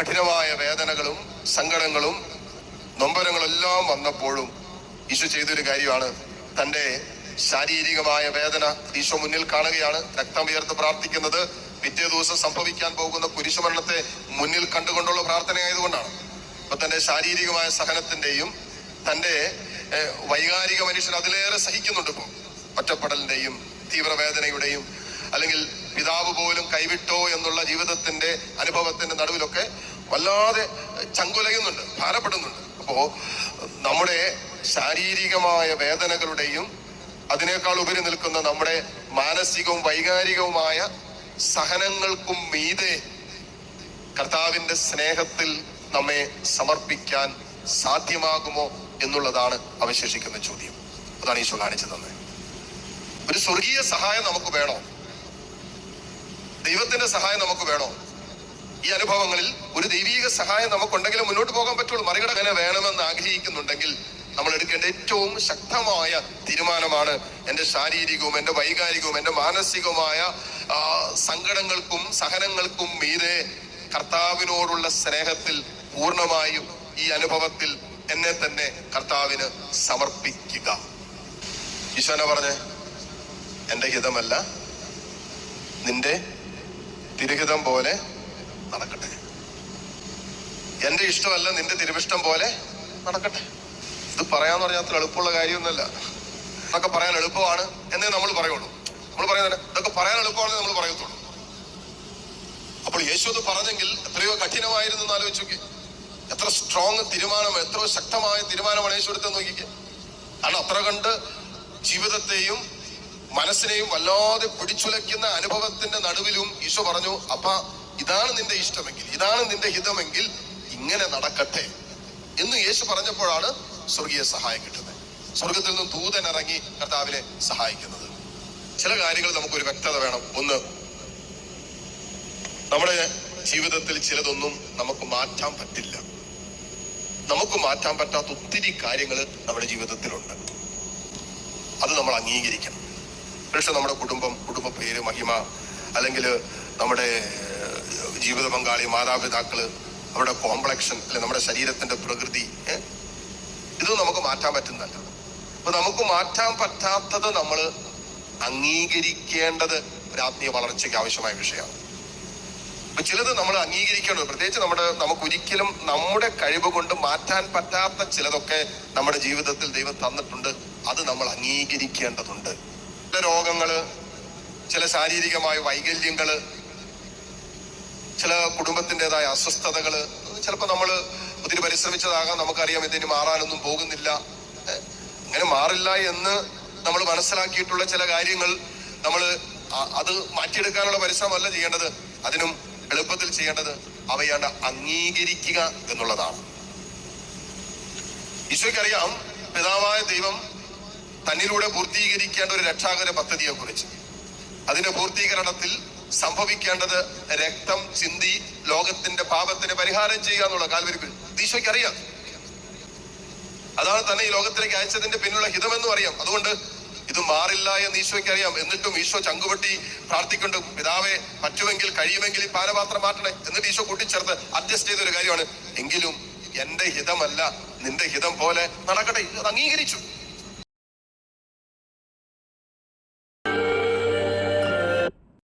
കഠിനമായ വേദനകളും സങ്കടങ്ങളും നൊമ്പരങ്ങളെല്ലാം വന്നപ്പോഴും ഈശോ ചെയ്തൊരു കാര്യമാണ്. തന്റെ ശാരീരികമായ വേദന ഈശോ മുന്നിൽ കാണുകയാണ്. രക്തം ഉയർത്ത് പ്രാർത്ഥിക്കുന്നത് പിറ്റേ ദിവസം സംഭവിക്കാൻ പോകുന്ന കുരിശുമരണത്തെ മുന്നിൽ കണ്ടുകൊണ്ടുള്ള പ്രാർത്ഥനയായതുകൊണ്ടാണ്. അപ്പൊ തന്റെ ശാരീരികമായ സഹനത്തിന്റെയും തന്റെ വൈകാരിക മനുഷ്യൻ അതിലേറെ സഹിക്കുന്നുണ്ട് ഇപ്പോൾ ഒറ്റപ്പെടലിന്റെയും തീവ്രവേദനയുടെയും അല്ലെങ്കിൽ പിതാവ് പോലും കൈവിട്ടോ എന്നുള്ള ജീവിതത്തിന്റെ അനുഭവത്തിന്റെ നടുവിലൊക്കെ വല്ലാതെ ചങ്കുലയുന്നുണ്ട് ഭാരപ്പെടുന്നുണ്ട്. അപ്പോ നമ്മുടെ ശാരീരികമായ വേദനകളുടെയും അതിനേക്കാൾ ഉപരി നിൽക്കുന്ന നമ്മുടെ മാനസികവും വൈകാരികവുമായ സഹനങ്ങൾക്കും മീതെ കർത്താവിന്റെ സ്നേഹത്തിൽ നമ്മെ സമർപ്പിക്കാൻ സാധ്യമാകുമോ എന്നുള്ളതാണ് അവശേഷിക്കുന്ന ചോദ്യം. അതാണ് ഈശോ കാണിച്ചു തന്നെ ഒരു സ്വർഗീയ സഹായം നമുക്ക് വേണോ? ദൈവത്തിന്റെ സഹായം നമുക്ക് വേണോ? ഈ അനുഭവങ്ങളിൽ ഒരു ദൈവീക സഹായം നമുക്കുണ്ടെങ്കിലും മുന്നോട്ട് പോകാൻ പറ്റുള്ളൂ. മറികടങ്ങനെ വേണമെന്ന് ആഗ്രഹിക്കുന്നുണ്ടെങ്കിൽ നമ്മൾ എടുക്കേണ്ട ഏറ്റവും ശക്തമായ തീരുമാനമാണ് എന്റെ ശാരീരികവും എന്റെ വൈകാരികവും എന്റെ മാനസികവുമായ സങ്കടങ്ങൾക്കും സഹനങ്ങൾക്കും മീതെ കർത്താവിനോടുള്ള സ്നേഹത്തിൽ പൂർണമായും ഈ അനുഭവത്തിൽ എന്നെ തന്നെ കർത്താവിന് സമർപ്പിക്കുക. ഈശോന പറഞ്ഞേ എന്റെ ഹിതമല്ല. നിന്റെ തിരുഹിതം പോലെ നടക്കട്ടെ. എന്റെ ഇഷ്ടമല്ല നിന്റെ തിരുവിഷ്ടം പോലെ നടക്കട്ടെ. ഇത് പറയാന്ന് പറഞ്ഞാൽ അത്ര എളുപ്പമുള്ള കാര്യമൊന്നുമല്ല. ഇതൊക്കെ പറയാൻ എളുപ്പമാണ് എന്നേ നമ്മൾ പറയുള്ളൂ. നമ്മൾ പറയുന്നത് ഇതൊക്കെ പറയാൻ എളുപ്പമാണെന്ന് നമ്മൾ പറയത്തുള്ളൂ. അപ്പോൾ യേശു അത് പറഞ്ഞെങ്കിൽ എത്രയോ കഠിനമായിരുന്നു എന്ന് ആലോചിച്ചോക്കെ. എത്ര സ്ട്രോങ് തീരുമാനം എത്രയോ ശക്തമായ തീരുമാനമാണ് യേശു എടുത്തെന്ന് നോക്കിക്കുക കാരണം അത്ര കണ്ട് ജീവിതത്തെയും മനസ്സിനെയും വല്ലാതെ പിടിച്ചുലയ്ക്കുന്ന അനുഭവത്തിന്റെ നടുവിലും ഈശോ പറഞ്ഞു അപ്പ ഇതാണ് നിന്റെ ഇഷ്ടമെങ്കിൽ ഇതാണ് നിന്റെ ഹിതമെങ്കിൽ ഇങ്ങനെ നടക്കട്ടെ. എന്ന് യേശു പറഞ്ഞപ്പോഴാണ് സ്വർഗീയ സഹായം കിട്ടുന്നത്. സ്വർഗത്തിൽ നിന്നും ദൂതൻ ഇറങ്ങി കർത്താവിനെ സഹായിക്കുന്നത്. ചില കാര്യങ്ങൾ നമുക്കൊരു വ്യക്തത വേണം. ഒന്ന് നമ്മുടെ ജീവിതത്തിൽ ചിലതൊന്നും നമുക്ക് മാറ്റാൻ പറ്റില്ല. നമുക്ക് മാറ്റാൻ പറ്റാത്ത ഒത്തിരി കാര്യങ്ങൾ നമ്മുടെ ജീവിതത്തിലുണ്ട്. അത് നമ്മൾ അംഗീകരിക്കണം. പക്ഷെ നമ്മുടെ കുടുംബം കുടുംബ പേര് മഹിമ അല്ലെങ്കിൽ നമ്മുടെ ജീവിത പങ്കാളി മാതാപിതാക്കൾ നമ്മുടെ കോംപ്ലക്ഷൻ അല്ലെ നമ്മുടെ ശരീരത്തിന്റെ പ്രകൃതി ഇത് നമുക്ക് മാറ്റാൻ പറ്റുന്നതല്ല. അപ്പൊ നമുക്ക് മാറ്റാൻ പറ്റാത്തത് നമ്മൾ അംഗീകരിക്കേണ്ടത് ഒരു ആത്മീയ വളർച്ചയ്ക്ക് ആവശ്യമായ വിഷയമാണ്. അപ്പൊ ചിലത് നമ്മൾ അംഗീകരിക്കണം പ്രത്യേകിച്ച് നമ്മുടെ നമുക്ക് ഒരിക്കലും നമ്മുടെ കഴിവ് കൊണ്ട് മാറ്റാൻ പറ്റാത്ത ചിലതൊക്കെ നമ്മുടെ ജീവിതത്തിൽ ദൈവം തന്നിട്ടുണ്ട്. അത് നമ്മൾ അംഗീകരിക്കേണ്ടതുണ്ട്. ചില രോഗങ്ങൾ ചില ശാരീരികമായ വൈകല്യങ്ങൾ ചില കുടുംബത്തിന്റെതായ അസ്വസ്ഥതകൾ ചിലപ്പോൾ നമ്മൾ ഒത്തിരി പരിശ്രമിച്ചതാകാം നമുക്കറിയാം ഇതിന് മാറാനൊന്നും പോകുന്നില്ല. അങ്ങനെ മാറില്ല എന്ന് നമ്മൾ മനസ്സിലാക്കിയിട്ടുള്ള ചില കാര്യങ്ങൾ നമ്മൾ അത് മാറ്റിയെടുക്കാനുള്ള പരിശ്രമമല്ല ചെയ്യേണ്ടത്. അതിനും എളുപ്പത്തിൽ ചെയ്യേണ്ടത് അവയാണ്ട് അംഗീകരിക്കുക എന്നുള്ളതാണ്. ഈശോയ്ക്കറിയാം പിതാവായ ദൈവം തന്നിലൂടെ പൂർത്തീകരിക്കേണ്ട ഒരു രക്ഷാകര പദ്ധതിയെ കുറിച്ച് അതിന്റെ പൂർത്തീകരണത്തിൽ സംഭവിക്കേണ്ടത് രക്തം ചിന്തി ലോകത്തിന്റെ പാപത്തിന് പരിഹാരം ചെയ്യുക എന്നുള്ള കാൽവരിപ്പിൽ. ഈശോയ്ക്ക് അറിയാം അതാണ് തന്നെ ഈ ലോകത്തിലേക്ക് അയച്ചതിന്റെ പിന്നിലുള്ള ഹിതമെന്നും അറിയാം. അതുകൊണ്ട് ഇത് മാറില്ല എന്ന് ഈശോയ്ക്ക് അറിയാം എന്നിട്ടും ഈശോ ചങ്കുപൊട്ടി പ്രാർത്ഥിക്കൊണ്ട് പിതാവെ പറ്റുമെങ്കിൽ കഴിയുമെങ്കിൽ ഈ പാനപാത്രം മാറ്റണേ. എന്നിട്ട് ഈശോ കൂട്ടിച്ചേർത്ത് അഡ്ജസ്റ്റ് ചെയ്ത ഒരു കാര്യമാണ്. എങ്കിലും എന്റെ ഹിതമല്ല നിന്റെ ഹിതം പോലെ നടക്കട്ടെ. അത് അംഗീകരിച്ചു.